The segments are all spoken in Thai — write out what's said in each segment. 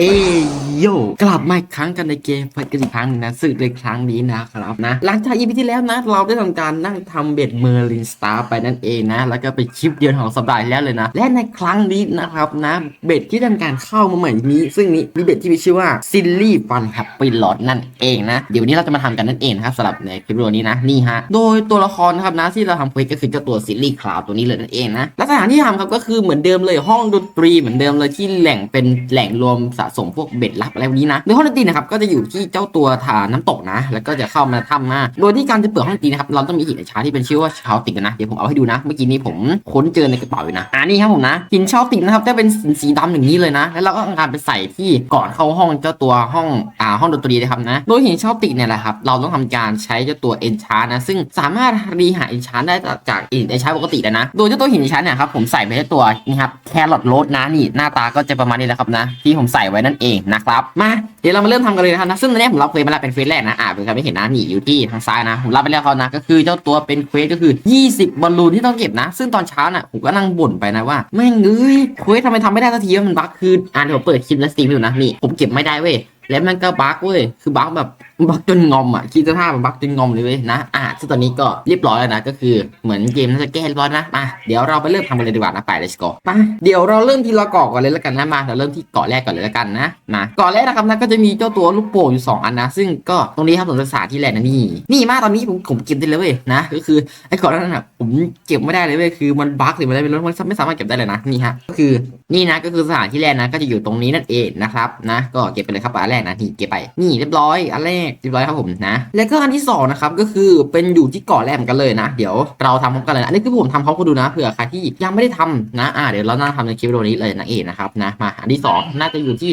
Hey. โยกลับมาอีกครั้งกันในเกมไฟกันอีกครั้งหนึงนะซึ่งในครั้งนี้นะครับนะ หลังจากอีพีที่แล้วนะ เราได้ทำการนั่งทำเบ็ดเมอร์ลินสตาร์ไปนั่นเองนะ แล้วก็ไปนคลิปเดียวของสัปดาห์แล้วเลยนะ และในครั้งนี้นะครับนะเบ็ดที่ทำการเข้ามาใหม่นี้ ซึ่งนี้มีเบ็ดที่มีชื่อว่าซิลลี่ฟันแฮปปี้ลอดนั่นเองนะ เดี๋ยววันนี้เราจะมาทำกันนั่นเองนะครับสำหรับในคลิปวิดีโอนี้นะนี่ฮะโดยตัวละครนะครับนะที่เราทำเควสก็คือเจ้าตัวซิลลี่คลาวตัวนี้เลยนั่นเองนะและสถานที่ทำครับก็คือเหมือนเดิมเลยห้องดนตรีเหมือนเดิมเลยที่แหล่งเป็นแหล่งรวมสะสมพวกเบ็ดลับอะไรพวกนี้นะโดยห้องดนตรีนะครับก็จะอยู่ที่เจ้าตัวฐานน้ำตกนะ แล้วก็จะเข้ามาถ้ำมาโดยที่การจะเปิดห้องดนตรีนะครับเราต้องมีหินชาที่เป็นชื่อว่าชาวติกนะเดี๋ยวผมเอาให้ดูนะ เมื่อกี้นี้ผมค้นเจอในกระเป๋าอยู่นะอ่านี่ครับผมนะหินชาวติกนะครับจะเป็นสีสีดำอย่างนี้เลยนะ แล้วเราก็เอาการไปใส่ที่ก่อนเข้าห้องเจ้าตัวห้องอ่าห้องดนตรีนะครับนะโดยหินชาวติกเนี่ยแหละครับเราต้องทำการใช้เจ้าตัวเอนชานะซึ่งสามารถรีหาเอนชาได้จากหินเอนชาปกติแล้วนะ โดยเจ้าตัวหินเอนชาเนี่ยครับผมใส่ไปในตัวนี่ครับแครอทโรสนะนี่หน้าตาก็จะประมาณนี้แหละครับนะ ที่ผมใส่ไว้นั่นเองนะครับมาเดี๋ยวเรามาเริ่มทำกันเลยนะครับนะซึ่งตอนนี้ผมรับเควสมาแล้วเป็นเควสแรกนะอ่าเป็นใครไม่เห็นนะนี่อยู่ที่ทางซ้ายนะผมรับไปแล้วเขานะก็คือเจ้าตัวเป็นเควสก็คือ 20 บอลลูนที่ต้องเก็บนะ ซึ่งตอนเช้าน่ะผมก็นั่งบ่นไปนะว่าแม่งเอ้ยเควสทำไมทำไม่ได้สักทีวะมันบั๊กคืออ่านเดี๋ยวผมเปิดคลิปและสตรีมอยู่นะนี่ผมเก็บไม่ได้เว้ย แล้วมันก็บั๊กเว้ย คือบั๊กแบบบั๊กจนงอมอะ คิดสภาพมันบั๊กจนงอมเลยเว้ยนะ อ่าซึ่งตอนนี้ก็เรียบร้อยแล้วนะ ก็คือเหมือนเกมน่าจะแก้เรียบร้อยนะ มา เดี๋ยวเราไปเริ่มทำกันเลยดีกว่านะไป let's go ไป เดี๋ยวเราเริ่มที่ละเกาะก่อนเลยแล้วกันนะ มา เราเริ่มที่เกาะแรกก่อนเลยแล้วกันนะ มาเกาะแรกนะครับนะก็จะมีเจ้าตัวลูกโป่งอยู่สองอันนะ ซึ่งก็ตรงนี้ครับผมศึกษาที่แรกนะนี่ นี่มาตอนนี้ผมผมเก็บได้เลยเว้ยนะ ก็คือไอ้เกาะนั้นน่ะผมเก็บไม่ได้เลยเว้ย คือมันบั๊กหรือมันอะไรไม่รู้มันไม่สามารถเก็บได้เลยนะ นี่ฮะ ก็คือนี่นะ ก็คือสถานที่แรกนะ ก็จะอยู่ตรงนี้นั่นเองนะครับนะ ก็เก็บไปเลยครับอันแรกนะนี่เก็บไปนี่เรียบร้อยอันแรกเรียบร้อยครับผมนะ แล้วก็อันที่สองนะครับก็คือเป็นอยู่ที่เกาะแรมกันเลยนะ เดี๋ยวเราทำพร้อมกันเลยนะอันนี้คือผมทำพร้อมกันดูนะเผื่อใครที่ยังไม่ได้ทำนะอ่าเดี๋ยวเราน่าทำในคลิปวิดีโอนี้เลยนะเองนะครับนะมาอันที่สองน่าจะอยู่ที่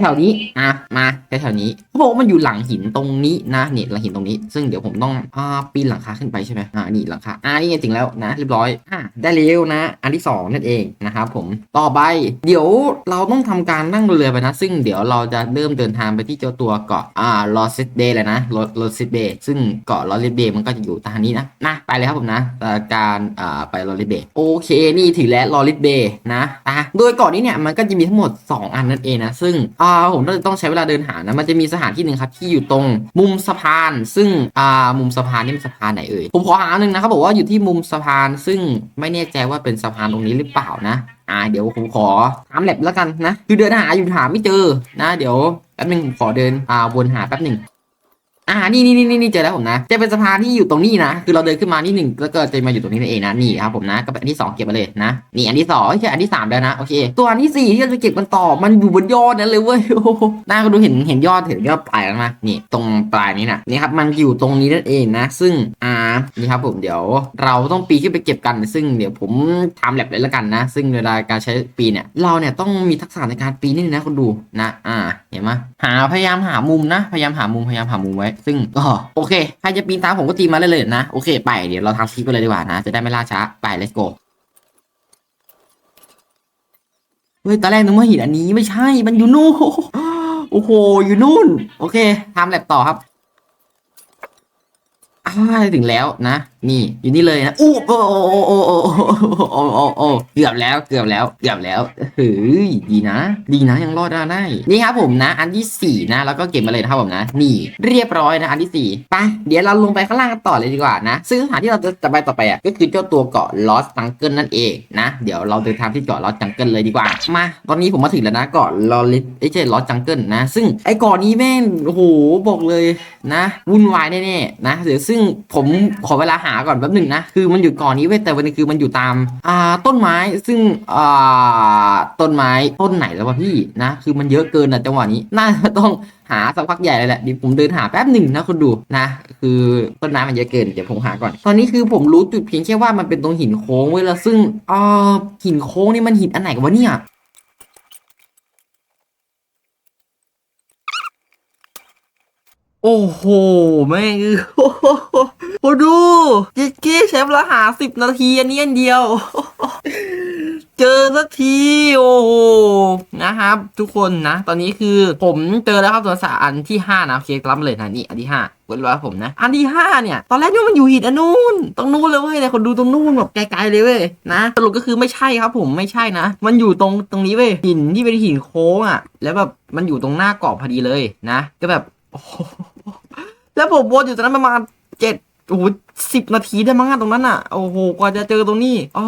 แถวๆนี้อะมาแถวๆนี้เขาบอกว่ามันอยู่หลังหินตรงนี้นะนี่หลังหินตรงนี้ ซึ่งเดี๋ยวผมต้องอ่าปีนหลังคาขึ้นไปใช่ไหมอ่านี่หลังคาอ่านี่ไงถึงแล้วนะเรียบร้อยอ่าได้เร็วนะ อันที่สองนั่นเองนะครับผมต่อไปเดี๋ยวเราต้องทำการนั่งเรือไปนะ ซึ่งเดี๋ยวเราจะเริ่มเดินทางไปที่เจ้าตัวเกาะอ่าลอสซิเบย์เลยนะลอลอสซิเบย์ซึ่งเกาะลอสซิเบย์มันก็จะอยู่ทางนี้นะนะไปเลยครับผมนะการอ่าไปลอสซิเบย์โอเคนี่ถึงแล้วลอสซิเบย์นะอะโดยเกาะนี้เนี่ยมันก็จะมีทั้งหมด 2 อันนั่นเองนะซึ่งอ่าผมต้องต้องใช้เวลาเดินหานะมันจะมีสถานที่หนึ่งครับที่อยู่ตรงมุมสะพาน ซึ่งอ่ามุมสะพานนี่มันสะพานไหนเอ่ยผมขอหาหนึ่งนะครับบอกว่าอยู่ที่มุมสะพาน ซึ่งไม่แน่ใจว่าเป็นสะพานตรงนี้หรือเปล่านะ อ่าเดี๋ยวผมขอถามแลบแล้วกันนะ คือเดินหาอยู่หาไม่เจอนะ เดี๋ยวแป๊บหนึงผมขอเดินอ่าวนหาแป๊บหนึ่ง อ่านี่นี่นี่นี่เจอแล้วผมนะ จะเป็นสะพานที่อยู่ตรงนี้นะ คือเราเดินขึ้นมานี่หนึ่งแล้วก็จะมาอยู่ตรงนี้นั่นเองนะ นี่ครับผมนะ ก็เป็นอันที่สองเก็บมาเลยนะ นี่อันที่สองไม่ใช่อันที่สามแล้วนะ โอเค ตัวอันที่สี่ที่เราจะเก็บกันต่อ มันอยู่บนยอดนั้นเลยเว้ยหน่าก็ดูเห็นเห็นยอดเห็นยอดปลายแล้วมานี่ตรงปลายนี้นะนี่ครับ มันอยู่ตรงนี้นั่นเองนะ ซึ่ง อ่า นี่ครับผม เดี๋ยวเราต้องปีนขึ้นไปเก็บกัน ซึ่งเดี๋ยวผมทำแลบเลยแล้วกันนะ ซึ่งเวลาการใช้ปีนเนี่ย เราเนี่ยต้องมีทักษะในการปีนนี่นะคุณดูนะ อ่า เห็นไหมหาพยายามหามุมนะ พยายามหามุม พยายามหามุมไว้ซึ่งก็โอเคใครจะปีนตามผมก็ตีมาเลยเลยนะ โอเคไปเดี๋ยวเราทำคลิปไปเลยดีกว่านะ จะได้ไม่ล่าช้าไป let's go เฮ้ยตอนแรกนึกว่าหินอันนี้ไม่ใช่ มันอยู่นู่นโอ้โห อยู่นู่น โอเคทำแลบต่อครับอ่าถึงแล้วนะนี่อยู่นี่เลยนะอู้โอ้โอ้โอโอโอโอเกือบแล้วเกือบแล้วเกือบแล้วเฮ้ยดีนะ ดีนะยังรอดได้ นี่ครับผมนะ อันที่สี่นะ แล้วก็เก็บมาเลยนะครับผมนะ นี่เรียบร้อยนะ อันที่สี่ไปเดี๋ยวเราลงไปข้างล่างต่อเลยดีกว่านะ ซึ่งสถานที่เราจะจะไปต่อไปอะก็คือเจ้าตัวเกาะลอสจังเกิลนั่นเองนะ เดี๋ยวเราเดินทางที่เกาะลอสจังเกิลเลยดีกว่ามา ตอนนี้ผมมาถึงแล้วนะเกาะลอลิสไอ้เจ้ลอสจังเกิลนะ ซึ่งไอ้เกาะนี้แม่งโโหบอกเลยนะวุ่นวายแน่ๆนะเดี๋ยวซึ่งผมขอเวลาหาาก่อนแป๊บหนึ่งนะคือมันอยู่ก่อนนี้เว้ยแต่วันนี้คือมันอยู่ตามอ่าต้นไม้ซึ่งอ่าต้นไม้ต้นไหนแล้ววะพี่นะคือมันเยอะเกินอะจังหวะนี้น่าจะต้องหาสักพักใหญ่เลยแหละดี๋ยวผมเดินหาแป๊บหนึ่งนะคุณดูนะ คือต้นไม้มันเยอะเกินเดี๋ยวผมหาก่อน ตอนนี้คือผมรู้จุดเพียงแค่ว่ามันเป็นตรงหินโค้งเว้ยแล้วซึ่งอ่าหินโค้งนี่มันหินอันไหนกันวะเนี่ยโอ้โหแม่งเออ โอ้ดูเจ๊เจ๊ใช้เวลาหาสิบนาทีอันนี้อันเดียว เจอสักทีโอ้โหนะครับ ทุกคนนะ ตอนนี้คือผมเจอแล้วครับตัวสาอันที่ห้านะโอเครับเลยนะนี่อันที่ห้าเว้นไว้ผมนะ อันที่ห้าเนี่ย ตอนแรกนี่มันอยู่หินอันนู้นตรงนู้นเลยเว้ยแต่คนดูตรงนู้นแบบไกลๆเลยเว้ยนะสรุปก็คือไม่ใช่ครับ ผมไม่ใช่นะ มันอยู่ตรงตรงนี้เว้ยหินที่เป็นหินโค้งอะ แล้วแบบมันอยู่ตรงหน้าเกาะพอดีเลยนะ ก็แบบแล้วผมวนอยู่ตรงนั้นประมาณเจ็ด โอ้โหสิบนาทีได้มั้งอะตรงนั้นอะโอ้โหกว่าจะเจอตรงนี้อ๋อ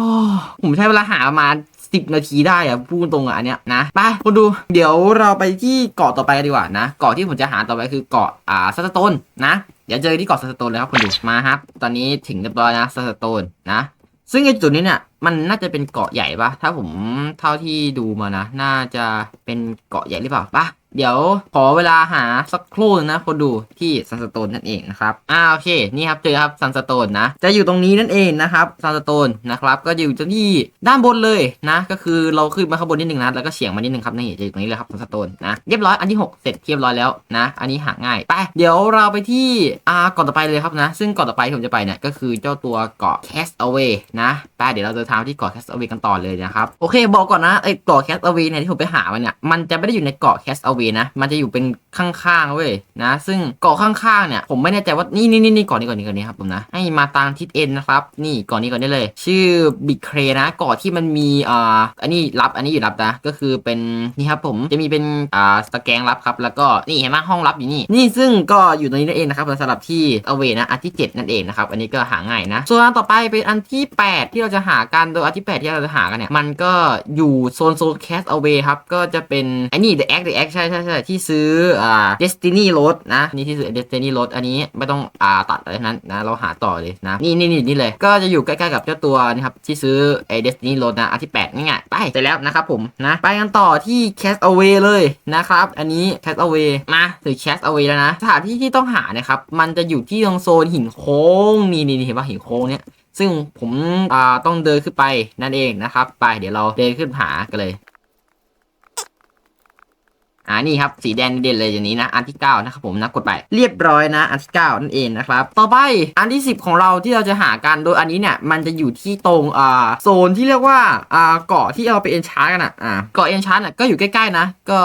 ผมใช้เวลาหาประมาณสิบนาทีได้อะพูดตรงๆอะอันเนี้ยนะไปคนดูเดี๋ยวเราไปที่เกาะต่อไปกันดีกว่านะเกาะที่ผมจะหาต่อไปคือเกาะอ่าซัตโตนนะเดี๋ยวเจอที่เกาะซัตโตนแล้วครับคนดูมาครับ ตอนนี้ถึงเรียบร้อยนะซัตโตนนะ ซึ่งไอจุดนี้เนี่ยมันน่าจะเป็นเกาะใหญ่ปะถ้าผมเท่าที่ดูมานะ น่าจะเป็นเกาะใหญ่หรือเปล่าปะ เดี๋ยวขอเวลาหาสักครู่นะคนดูที่ซันสโตนนั่นเองนะครับ อ่าโอเค นี่ครับเจอครับซันสโตนนะ จะอยู่ตรงนี้นั่นเองนะครับซันสโตนนะครับ ก็จะอยู่ที่ด้านบนเลยนะ ก็คือเราขึ้นมาข้างบนนิดนึงนะแล้วก็เฉียงมานิดนึงครับนี่จะอยู่ตรงนี้เลยครับซันสโตนนะเรียบร้อยอันที่ 6 เสร็จเรียบร้อยแล้วนะ อันนี้หาง่ายไปเดี๋ยวเราไปที่อ่าเกาะต่อไปเลยครับนะ ซึ่งเกาะต่อไปที่ผมจะไปเนี่ยก็คือเจ้าตัวเกาะ Castaway นะไปเดี๋ยวเราจะทางที่เกาะ Castaway กันต่อเลยนะครับโอเคบอกก่อนนะไอ้เกาะ Castaway เนี่ยที่ผมไปหามันเนี่ยมันจะไม่ได้อยู่ในเกาะ Castaway นะ มันจะอยู่เป็นข้างๆเว้ยนะ ซึ่งเกาะข้างๆเนี่ยผมไม่แน่ใจว่านี่นี่นี่เกาะนี้เกาะนี้เกาะนี้ครับผมนะให้มาทางทิศเอ็นนะครับนี่เกาะนี้เกาะนี้เลย ชื่อ Big c r a นะเกาะที่มันมีอ่าอันนี้รับอันนี้อยู่รับนะก็คือเป็นนี่ครับผมจะมีเป็นอ่าตะแกรงรับครับแล้วก็นี่เห็นไหมห้องรับอยู่นี่นี่ซึ่งก็อยู่ตรงนี้นั่นเองนะครับสำหรับที่เอาเวนะอันที่ 7 นั่นเองนะครับอันนี้ก็หาง่ายนะ ส่วนอันต่อไปเป็นอันที่ 8 ที่เราจะหากันโดยอันที่ 8 ที่เราจะหากันเนี่ยมันก็อยู่โซนโซนแคสเอาเวครับก็จะเป็นไอ้นี่ The X The X ใช่ใช่ใช่ที่ซื้ออ่า Destiny Road นะนี่ที่ซื้อ Destiny Road อันนี้ไม่ต้องอ่าตัดอะไรนั้นนะเราหาต่อเลยนะนี่นี่นี่นี่เลยก็จะอยู่ใกล้ๆกับเจ้าตัวนะครับที่ซื้อไอ้ Destiny Road นะอันที่8ง่ายๆไปเสร็จแล้วนะครับผมนะไปกันต่อที่ Cast Away เลยนะครับ อันนี้ Cast Away มาถึง Cast Away แล้วนะสถานที่ที่ต้องหานะครับมันจะอยู่ที่ตรงโซนหินโค้งนี่นี่เห็นป่ะหินโค้งเนี่ยซึ่งผมอ่าต้องเดินขึ้นไปนั่นเองนะครับ ไปเดี๋ยวเราเดินขึ้นหากันเลย อ่านี่ครับสีแดงเด่นเลยอย่างนี้นะอันที่9นะครับผมนะกดไปเรียบร้อยนะอันที่9นั่นเองนะครับต่อไปอันที่ 10 ของเราที่เราจะหากันโดยอันนี้เนี่ยมันจะอยู่ที่ตรงอ่าโซนที่เรียกว่าอ่าเกาะที่เราไปเอนชาร์กันอะอ่าเกาะเอนชาร์น่ะก็อยู่ใกล้ๆนะ ก็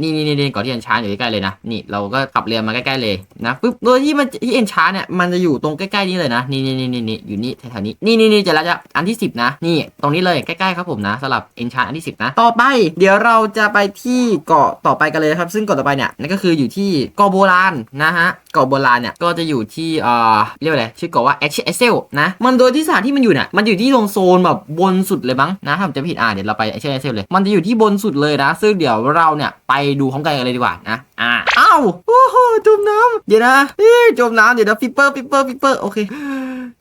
นี่นี่นี่เกาะที่เอนชาร์อยู่ใกล้ๆเลยนะนี่เราก็ขับเรือมาใกล้ๆเลยนะปุ๊บโดยที่มันที่เอนชาร์เนี่ยมันจะอยู่ตรงใกล้ๆนี้เลยนะนี่นี่นี่นี่นี่อยู่นี่แถวๆนี้นี่นี่นี่จะแล้วจะอันที่ 10 นะ นี่ตรงนี้เลยใกล้ๆครับผมนะสำหรับเอนชาร์อันที่ 10 นะ ต่อไป เดี๋ยวเราจะไปที่เกาะต่อไปกันเลยครับ ซึ่งเกาะต่อไปเนี่ยนั่นก็คืออยู่ที่เกาะโบราณนะฮะเกาะโบราณเนี่ยก็จะอยู่ที่เอ่อเรียกว่าอะไรชื่อเกาะว่าเอชเอเซลนะมันโดยที่สถานที่มันอยู่เนี่ยมันอยู่ที่ตรงโซนแบบบนสุดเลยมั้งนะถ้าผมจะผิดอ่าเดี๋ยวเราไปเอชเอเซลเลย มันจะอยู่ที่บนสุดเลยนะ ซึ่งเดี๋ยวเราเนี่ยไปดูพร้อมกันเลยดีกว่านะอ่าอ้าวโอ้โหจมน้ำเดี๋ยวนะเอ้ยจมน้ำเดี๋ยวนะฟิปเปอร์ฟิปเปอร์ฟิปเปอร์โอเค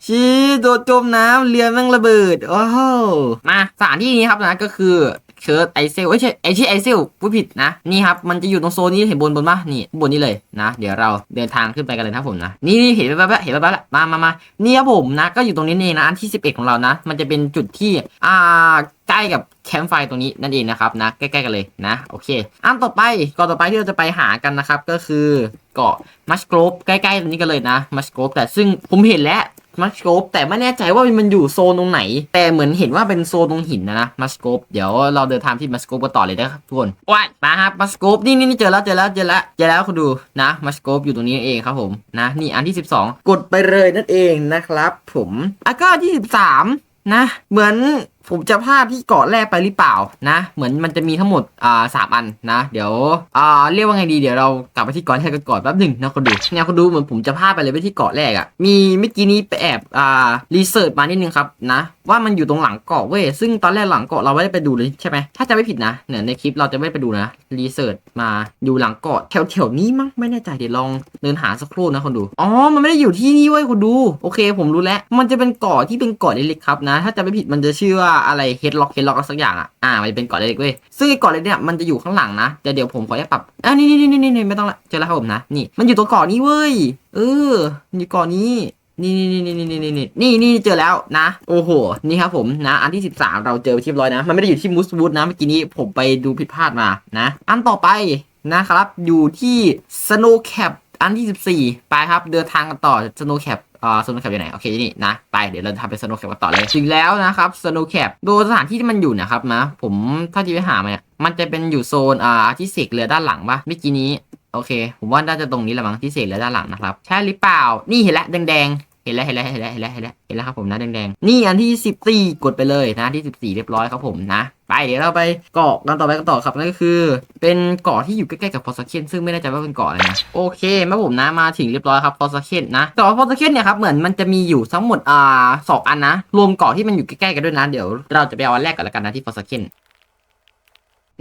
ชีโดดจมน้ำเรือแม่งระเบิดโอ้โหมาสถานที่นี้ครับนะก็คือ เชิร์ตไอเซลเอ้ยใช่ไอชื่อไอเซลพูดผิดนะ นี่ครับ มันจะอยู่ตรงโซนนี้เห็นบนบนปะนี่บนนี้เลยนะ เดี๋ยวเราเดินทางขึ้นไปกันเลยนะครับผมนะนี่นี่เห็นแป๊บๆเห็นแป๊บๆแล้วมามามานี่ครับผมนะ ก็อยู่ตรงนี้เองนะอันที่ 11 ของเรานะ มันจะเป็นจุดที่อ่าใกล้กับแคมป์ไฟตรงนี้นั่นเองนะครับนะใกล้ๆกันเลยนะโอเค อันต่อไปเกาะต่อไปที่เราจะไปหากันนะครับก็คือเกาะมัชโกรบใกล้ๆตรงนี้กันเลยนะมัชโกรบแต่ซึ่งผมเห็นแล้ว มัสโกปแต่ไม่แน่ใจว่ามันอยู่โซนตรงไหน แต่เหมือนเห็นว่าเป็นโซนตรงหินนะนะมัสโกปเดี๋ยวเราเดินทางที่มัสโกปกันต่อเลยนะครับทุกคนว้ายมาครับมัสโกปนี่นี่เจอแล้วเจอแล้วเจอแล้วเจอแล้วคุณดูนะมัสโกปอยู่ตรงนี้เองครับผมนะนี่อันที่ 12 กดไปเลยนั่นเองนะครับ ผมอะก็ที่13นะ เหมือน ผมจะพลาดที่เกาะแรกไปหรือเปล่านะ เหมือนมันจะมีทั้งหมดอ่าสามอันนะ เดี๋ยวอ่าเรียกว่าไงดีเดี๋ยวเรากลับไปที่เกาะแรกกันก่อนแป๊บหนึ่งนะคนดูเนี่ยคนดูเหมือนผมจะพลาดไปเลยไปที่เกาะแรกอะ่ะมีเมื่อกี้นี้ไปแอบอ่ารีเสิร์ชมานิดนึงครับนะว่ามันอยู่ตรงหลังเกาะเว้ยซึ่งตอนแรกหลังเกาะเราไม่ได้ไปดูเลยใช่ไหมถ้าจะไม่ผิดนะเนี่ยในคลิปเราจะไม่ไปดูนะรีเสิร์ชมาอยู่หลังเกาะแถวๆนี้มั้งไม่แน่ใจเดี๋ยวลองเดินหาสักครู่นะคนดูอ๋อมันไม่ได้อยู่ที่นี่เว้ยคนดู โอเค ผมรู้แล้ว มันจะเป็นเกาะที่เป็นเกาะเล็กๆครับนะ ถ้าจะไม่ผิดมันจะชื่อว่าอะไรเฮดล็อกเฮดล็อกสักอย่างอะอ่ามันจะเป็นเกาะเล็กเว้ยซึ่งไอ้เกาะเล็กเนี่ยมันจะอยู่ข้างหลังนะแต่เดี๋ยวผมขอแยกปรับอ่านี่นี่นี่นี่ไม่ต้องละเจอแล้วครับผมนะนี่มันอยู่ตรงเกาะนี้เว้ยเออนอยู่เกาะนี้นี่นี่นี่นี่นี่นี่นี่นี่เจอแล้วนะ โอ้โห นี่ครับผมนะ อันที่ 13 เราเจอไปที่ร้อยนะ มันไม่ได้อยู่ที่มูสวูดนะ เมื่อกี้นี้ผมไปดูผิดพลาดมานะ อันต่อไปนะครับ อยู่ที่ Snow Cap อันที่ 14 ไปครับ เดินทางกันต่อ Snow Cap อ่าสโนว์แคปอยู่ไหน โอเคนี่นะ ไป เดี๋ยวเราทำเป็นสโนว์แคปกันต่อเลยจริงแล้วนะครับสโนว์แคปโดยสถานที่ที่มันอยู่นะครับนะ ผมถ้าที่ไปหามาเนี่ยมันจะเป็นอยู่โซนอ่าที่เสกเรือด้านหลังปะเมื่อกี้นี้โอเค ผมว่าน่าจะตรงนี้แหละมั้งที่เสกเรือด้านหลังนะครับ ใช่หรือเปล่า นี่เห็นแล้วแดงๆ ห็นแล้วเห็นแล้วเห็นแล้วเห็นแล้วเห็นแล้วเห็นแล้วครับผมนะแดงๆ นี่อันที่สิบสี่กดไปเลยนะที่สิบสี่เรียบร้อยครับผมนะไปเดี๋ยวเราไปเกาะกันต่อไปกันต่อครับนั่นก็คือ เป็นเกาะที่อยู่ใกล้ๆกับฟอสเคนซึ่งไม่แน่ใจว่าเป็นเกาะอะไรนะโอเคมาผมนะมาถึงเรียบร้อยครับฟอสเคนนะเกาะฟอสเคนเนี่ยครับเหมือนมันจะมีอยู่ทั้งหมดอ่าสองอันนะ รวมเกาะที่มันอยู่ใกล้ๆกันด้วยนะเดี๋ยวเราจะไปเอาอันแรกกันแล้วกันนะที่ฟอสเคน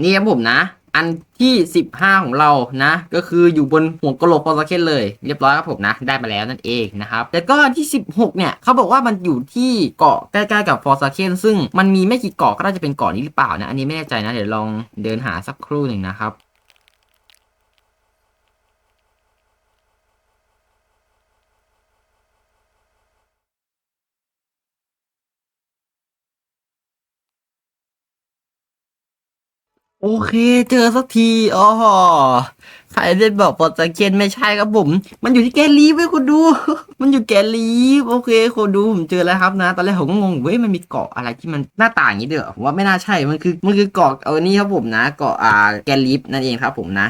นี่ครับผมนะ อันที่ 15 ของเรานะ ก็คืออยู่บนหัวกะโหลกพอสเคนเลย เรียบร้อยครับผมนะ ได้มาแล้วนั่นเองนะครับ แต่ก็อันที่ 16 เนี่ยเขาบอกว่ามันอยู่ที่เกาะใกล้ๆกับฟอสเคนซึ่งมันมีไม่กี่เกาะก็น่าจะเป็นเกาะนี้หรือเปล่านะ อันนี้ไม่แน่ใจนะ เดี๋ยวลองเดินหาสักครู่หนึ่งนะครับ เคเจอสักทีอ๋อใครเล่นบอกปอตะเคียนไม่ใช่ครับผม มันอยู่ที่แกลีฟเว้ยคุณดู มันอยู่แกลีฟโอเคคุณดูผมเจอแล้วครับนะ ตอนแรกผมก็งงเว้ยมันมีเกาะอะไรที่มันหน้าต่างอย่างนี้เด้อผมว่าไม่น่าใช่มันคือมันคือเกาะเออนี่ครับผมนะ เกาะอ่าแกลลีฟนั่นเองครับผมนะ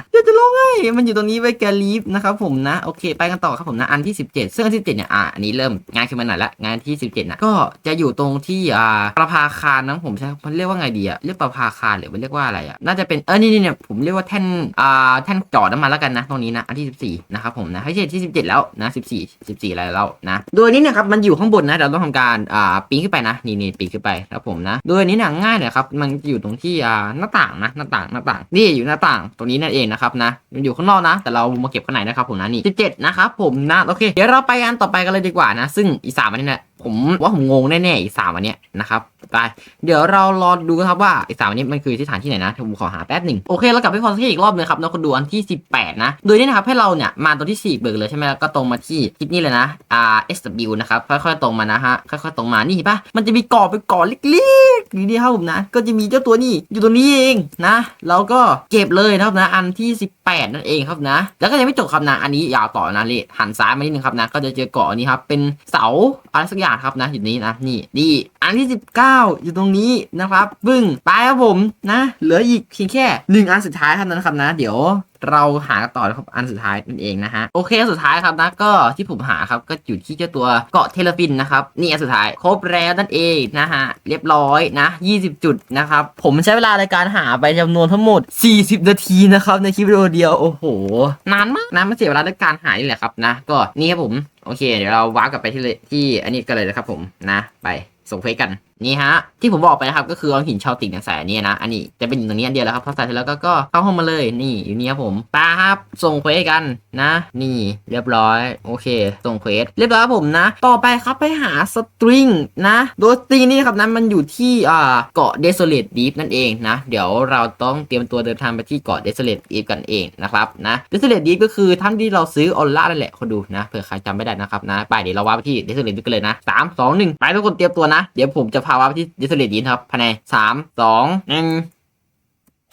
มันอยู่ตรงนี้ไว้แกลีฟนะครับผมนะ โอเค ไปกันต่อครับผมนะ อันที่ 17 ซึ่งอันที่17เนี่ย อ่าอันนี้เริ่มงายขึ้นมาหน่อยละ งานที่ 17นะก็จะอยู่ตรงที่อ่าประภาคารนะผมใช้มันเรียกว่าไงดีอะเรียกประภาคารหรือมันเรียกว่าอะไรอะน่าจะเป็นเออนี่นี่เนี่ยผมเรียกว่าแท่นอ่าแท่นจอดน้ำมันแล้วกันนะตรงนี้นะอันที่ 14นะครับผมนะไม่ใช่ที่ 17 แล้วนะ14 14อะไรแล้วนะโดยนี้เนี่ยครับมันอยู่ข้างบนนะเราต้องทำการอ่าปีนขึ้นไปนะนี่นี่ปีนขึ้นไปครับผมนะโดยนี้เนี่ยง่ายเนี่ยครับมันจะอยู่ตรงที่อ่าหน้าต่างนะหน้าต่างหน้าต่างนี่อยู่หน้าต่างตรงนี้นั่นเองนะครับนะมันอยู่ข้างนอกนะ แต่เรามาเก็บข้างในนะครับผมนะนี่17นะครับผมนะโอเคเดี๋ยวเราไปอันต่อไปกันเลยดีกว่านะ ซึ่งอีสามอันนี้เนี่ย ผมว่าผมงงแน่ๆอีสามอันเนี้ยนะครับไปเดี๋ยวเรารอดูครับว่าอีสามอันนี้มันคือที่ฐานที่ไหนนะผมขอหาแป๊บหนึ่งโอเคเรากลับไปฟอร์สอีกรอบเลยครับเราคนดูอันที่ 18 นะ โดยนี่นะครับให้เราเนี่ยมาตัวที่ 4 เบิกเลยใช่ไหมแล้วก็ตรงมาที่ทิศนี้เลยนะ R S W นะครับค่อยๆตรงมานะฮะค่อยๆตรงมานี่เห็นปะมันจะมีเกาะเป็นเกาะเล็กๆนี่ครับผมนะ ก็จะมีเจ้าตัวนี้อยู่ตรงนี้เองนะแล้วก็เก็บเลยนะครับนะอันที่ 18 นั่นเองครับนะ แล้วก็ยังไม่จบครับนะอันนี้ยาวต่อนะเลยหันซ้ายมานิดนึงครับนะก็จะเจอเกาะนี้ครับเป็นเสาอะไรสักอย่างครับนะอยู่นี้นะนี่ดีอันที่ 19 อยู่ตรงนี้นะครับบึ้งไปครับผมนะ เหลืออีกเพียงแค่หนึ่งอันสุดท้ายเท่านั้นครับนะ เดี๋ยวเราหาต่อครับอันสุดท้ายนั่นเองนะฮะโอเคอันสุดท้ายครับนะก็ที่ผมหาครับก็อยู่ที่เจ้าตัวเกาะเทเลฟินนะครับนี่อันสุดท้ายครบแล้วนั่นเองนะฮะเรียบร้อยนะ 20 จุดนะครับผมใช้เวลาในการหาไปจำนวนทั้งหมด 40 นาทีนะครับในคลิปวิดีโอเดียวโอ้โหนานมากนะมาเสียเวลาในการหานี่แหละครับนะ ก็นี่ครับผมโอเค เดี๋ยวเราวาร์ปกลับไปที่ที่อันนี้กันเลยนะครับผมนะ ไปส่งเฟซกัน นี่ฮะ ที่ผมบอกไปนะครับก็คือเอาหินชาวติ่งเนี่ยใส่อันนี้นะ อันนี้จะเป็นอยู่ตรงนี้อันเดียวแล้วครับพอใส่เสร็จแล้วก็ก็เข้าห้องมาเลยนี่อยู่นี่ครับผมตาครับส่งเควสกันนะ นี่เรียบร้อยโอเค ส่งเควสเรียบร้อยครับผมนะ ต่อไปครับไปหาสตริงนะโดยสตริงนี่ครับนะมันอยู่ที่อ่าเกาะ Desolate Deep นั่นเองนะ เดี๋ยวเราต้องเตรียมตัวเดินทางไปที่เกาะ Desolate Deep กันเองนะครับนะ Desolate Deep ก็คือท่านที่เราซื้อออนไลน์นั่นแหละคนดูนะเผื่อใครจำไม่ได้นะครับนะไปเดี๋ยวเราว่าไปที่ Desolate Deep กันเลยนะสามสองหนึ่งไปทุกคนเตรียมตัวนะเดี๋ยวผมจะพาว่าที่ดิสเลดินครับภายในสามสองหนึ่ง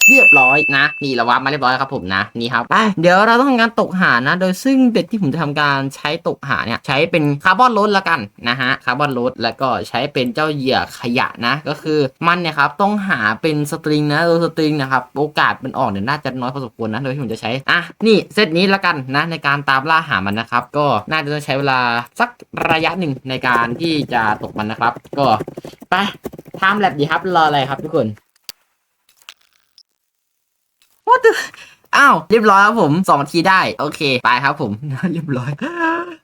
เรียบร้อยนะ นี่เราวับมาเรียบร้อยแล้วครับผมนะนี่ครับไปเดี๋ยวเราต้องทำการตกหานะ โดยซึ่งเบ็ดที่ผมจะทำการใช้ตกหาเนี่ยใช้เป็นคาร์บอนโรดละกันนะฮะคาร์บอนโรดแล้วก็ใช้เป็นเจ้าเหยื่อขยะนะ ก็คือมันเนี่ยครับต้องหาเป็นสตริงนะโดยสตริงนะครับโอกาสมันออกเนี่ยน่าจะน้อยพอสมควรนะโดยที่ผมจะใช้อะนี่เซตนี้ละกันนะในการตามล่าหามันนะครับ ก็น่าจะต้องใช้เวลาสักระยะหนึ่งในการที่จะตกมันนะครับ ก็ไปทำแลบดีครับรออะไรครับทุกคน What the อ้าวเรียบร้อยครับผมสองนาทีได้ โอเค ไปครับผม เรียบร้อย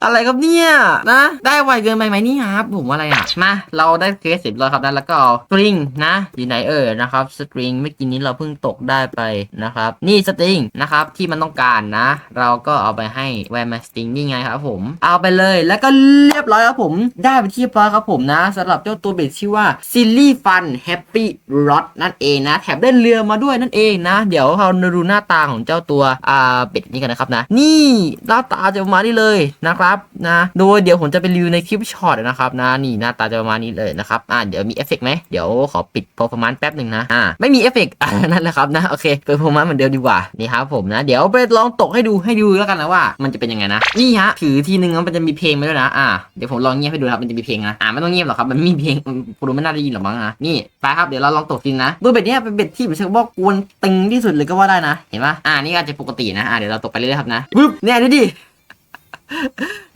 อะไรครับเนี่ยนะ ได้ไวเกินไปไหมนี่ครับผมว่าอะไรอะมาเราได้เคสสร็จเรียบร้อยครับนะแล้วก็สตริงนะอยู่ไหนเอ่ยนะครับสตริงเมื่อกี้นี้เราเพิ่งตกได้ไปนะครับนี่สตริงนะครับที่มันต้องการนะ เราก็เอาไปให้แวร์มาสตริงนี่ไงครับผม เอาไปเลยแล้วก็เรียบร้อยครับผม ได้ไปที่เรียบร้อยครับผมนะสำหรับเจ้าตัวเบ็ดชื่อว่า Silly Fun Happy Rod นั่นเองนะ แถมได้เรือมาด้วยนั่นเองนะ เดี๋ยวเราดูหน้าตาของเจ้าตัวอ่าเป็ดนี้กันนะครับนะ นี่หน้าตาจะประมาณนี้เลยนะครับนะโดยเดี๋ยวผมจะไปรีวิวในคลิปช็อตนะครับนะนี่หน้าตาจะประมาณนี้เลยนะครับอ่าเดี๋ยวมีเอฟเฟกต์ไหมเดี๋ยวขอปิด performance แป๊บหนึ่งนะอ่าไม่มีเอฟเฟกต์อ่านั่นแหละครับนะโอเค performance เหมือนเดิมดีกว่านี่ครับผมนะ เดี๋ยวไปลองตกให้ดูให้ดูแล้วกันนะว่า มันจะเป็นยังไงนะนี่ฮะถือทีนึงมันจะมีเพลงมาด้วยนะอ่าเดี๋ยวผมลองเงียบให้ดูนะครับมันจะมีเพลงนะอ่าไม่ต้องเงียบหรอกครับมันมีเพลงคุณไม่น่าได้ยินหรอกมั้งนะนี่ไปครับเดี๋ยวเราลองตกจริงนะโดยเบ็ดเนี้ยเป็นเบ็ดที่ผมเชื่อว่ากวนตึงที่สุดเลยก็ว่าได้นะ เห็นปะอ่านี่ก็อาจจะปกตินะอ่าเดี๋ยวเราตกไปเรื่อยๆครับนะปึ๊บเนี่ยดูดิ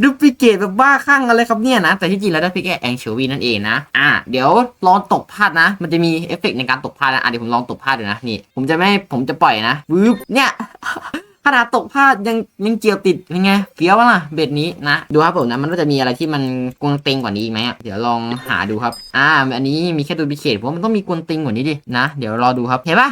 ดูพิเกตแบบบ้าคลั่งอะไรครับเนี่ยนะ แต่ที่จริงแล้วได้พิเกตแองเชวีนั่นเองนะ อ่าเดี๋ยวลองตกพลาดนะ มันจะมีเอฟเฟกต์ในการตกพลาดนะ อะเดี๋ยวผมลองตกพลาดดูนะ นี่ ผมจะไม่ ผมจะปล่อยนะวืบเนี่ย ขนาดตกพลาดยังยังเจียวติดเป็นไงเฟี้ยวปะล่ะเบ็ดนี้นะ ดูครับผมนะมันก็จะมีอะไรที่มันกวงเต็งกว่านี้อีกไหมอะเดี๋ยวลองหาดูครับ อ่า อันนี้มีแค่ดูพิเกตผมว่ามันต้องมีกวงเต็งกว่านี้ดินะเดี๋ยวรอดูครับเห็นปะ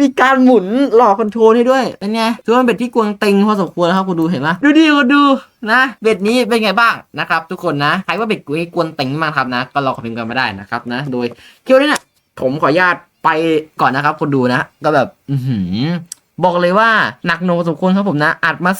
มีการหมุนหลอกคอนโทรลให้ด้วยเป็นไงถือว่าเป็นเบ็ดที่กวงเต็งพอสมควรครับคุณดูเห็นปะดูดิคุณดูนะเบ็ดนี้เป็นไงบ้างนะครับ ทุกคนนะใครว่าเบ็ดกูกวนเต็งมากครับนะ ก็ลองคอมเมนต์กันมาได้นะครับนะ โดยคลิปนี้เนี่ยผมขออนุญาตไปก่อนนะครับคุณดูนะ ก็แบบ อื บอกเลยว่าหนักหน่วงสมควรครับผมนะ อัดมา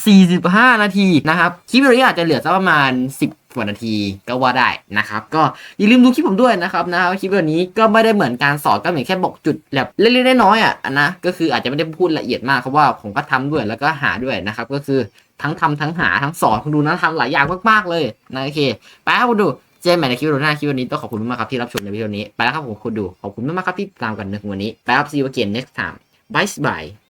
45 นาทีนะครับ คลิปวิดีโอนี้อาจจะเหลือสักประมาณ 10กว่านาทีก็ว่าได้นะครับ ก็อย่าลืมดูคลิปผมด้วยนะครับนะคลิปวิดีโอนี้ก็ไม่ได้เหมือนการสอนก็เหมือนแค่บอกจุดแบบเล็กๆน้อยๆอะนะก็คืออาจจะไม่ได้พูดละเอียดมากเพราะว่าผมก็ทำด้วยแล้วก็หาด้วยนะครับก็คือทั้งทำทั้งหาทั้งสอนคุณดูนะทำหลายอย่างมากๆเลยนะโอเคไปครับคุณดูเจอกันใหม่ในคลิปวิดีโอหน้าคลิปวันนี้ต้องขอบคุณมากครับที่รับชมในวิดีโอนี้ไปแล้วครับผมคุณดูขอบคุณมากๆครับที่ตามกันในวันนี้ไปครับ see you again next time bye bye